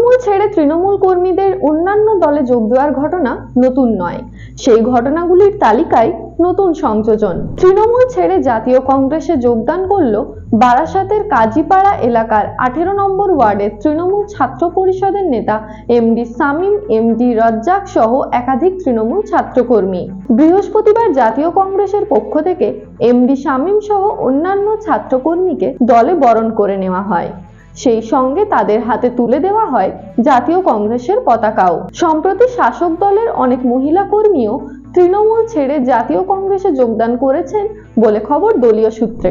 তৃণমূল ছেড়ে তৃণমূল কর্মীদের অন্যান্য দলে যোগ দেওয়ার ঘটনা নতুন নয়। সেই ঘটনাগুলির তালিকায় নতুন সংযোজন। তৃণমূল ছেড়ে জাতীয় কংগ্রেসে যোগদান করল বারাসাতের কাজীপাড়া এলাকার আঠেরো নম্বর ওয়ার্ডের তৃণমূল ছাত্র পরিষদের নেতা এমডি সামিম এমডি রজ্জাক সহ একাধিক তৃণমূল ছাত্রকর্মী। বৃহস্পতিবার জাতীয় কংগ্রেসের পক্ষ থেকে এমডি শামীম সহ অন্যান্য ছাত্রকর্মীকে দলে বরণ করে নেওয়া হয়। সেই সঙ্গে তাদের হাতে তুলে দেওয়া হয় জাতীয় কংগ্রেসের পতাকাও। সম্প্রতি শাসক দলের অনেক মহিলা কর্মীও তৃণমূল ছেড়ে জাতীয় কংগ্রেসে যোগদান করেছেন বলে খবর দলীয় সূত্রে।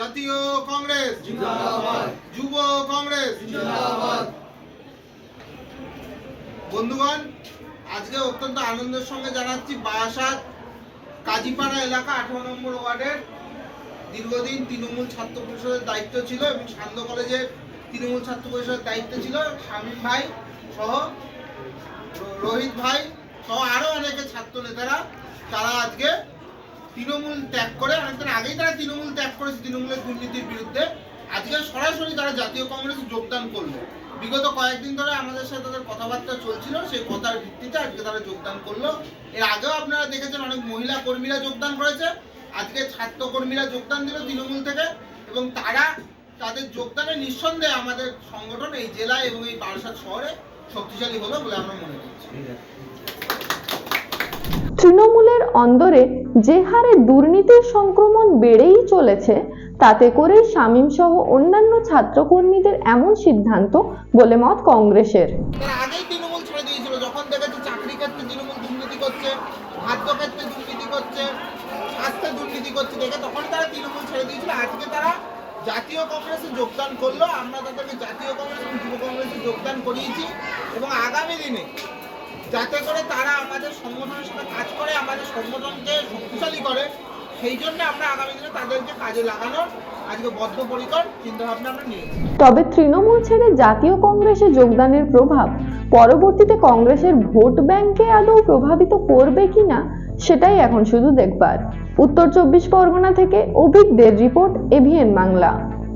জাতীয় কংগ্রেস। যুব কংগ্রেস। বন্ধুগণ আজকে অত্যন্ত আনন্দের সঙ্গে জানাচ্ছি বারাসাত কাজীপাড়া এলাকা আঠারো নম্বর ওয়ার্ডের দীর্ঘদিন তৃণমূল ছাত্র পরিষদের দায়িত্ব ছিল এবং সান্ধ্য কলেজের তৃণমূল ছাত্র পরিষদের দায়িত্ব ছিল। শামীম ভাই সহ রোহিত ভাই সহ আরও অনেকে ছাত্র নেতারা, তারা আজকে তৃণমূল ত্যাগ করে, অনেকদিন আগেই তারা তৃণমূল ত্যাগ করেছে তৃণমূলের দুর্নীতির বিরুদ্ধে। আজকে সরাসরি তারা জাতীয় কংগ্রেসে যোগদান করল। বিগত কয়েকদিন ধরে আমাদের সাথে তাদের কথাবার্তা চলছিল, সেই কথার ভিত্তিতে আজকে তারা যোগদান করল। এর আগেও আপনারা দেখেছেন অনেক মহিলা কর্মীরা যোগদান করেছে। আজকে ছাত্র কর্মীরা যোগদান দিল তৃণমূল থেকে এবং তারা তাদের যোগদানে নিঃসন্দেহে আমাদের সংগঠন এই জেলায় এবং এই বারাসাত শহরে শক্তিশালী হলো বলে আমরা মনে করছি। তৃণমূলের অন্দরে যে হারে দুর্নীতির সংক্রমণ বেড়েই চলেছে তাতে করেই শামীম সহ অন্যান্য ছাত্রকর্মীদের এমন সিদ্ধান্ত বলে মত কংগ্রেসের। আগেই তৃণমূল ছেড়ে দিয়েছিল যখন দেখেছে চাকরি ক্ষেত্রে তৃণমূল দুর্নীতি করছে খাদ্য ক্ষেত্রে দুর্নীতি করছে, স্বাস্থ্যে দুর্নীতি করছে, দেখে তখন তারা তৃণমূল ছেড়ে দিয়েছিল। আজকে তারা জাতীয় কংগ্রেসে যোগদান করল, আমরা তাদেরকে জাতীয় কংগ্রেস এবং যুব কংগ্রেসে যোগদান করিয়েছি এবং আগামী দিনে যাতে করে তারা আমাদের সংগঠনের সাথে কাজ করে, আমাদের সংগঠনকে শক্তিশালী করে, সেই জন্য আমরা আগামী দিনে তাদেরকে কাজে লাগানোর তবে তৃণমূল ছেড়ে জাতীয় কংগ্রেসে যোগদানের প্রভাব পরবর্তীতে কংগ্রেসের ভোট ব্যাংকে আদৌ প্রভাবিত করবে কিনা, সেটাই এখন শুধু দেখবার। উত্তর চব্বিশ পরগনা থেকে অভিজ্ঞদের রিপোর্ট এভিএন বাংলা।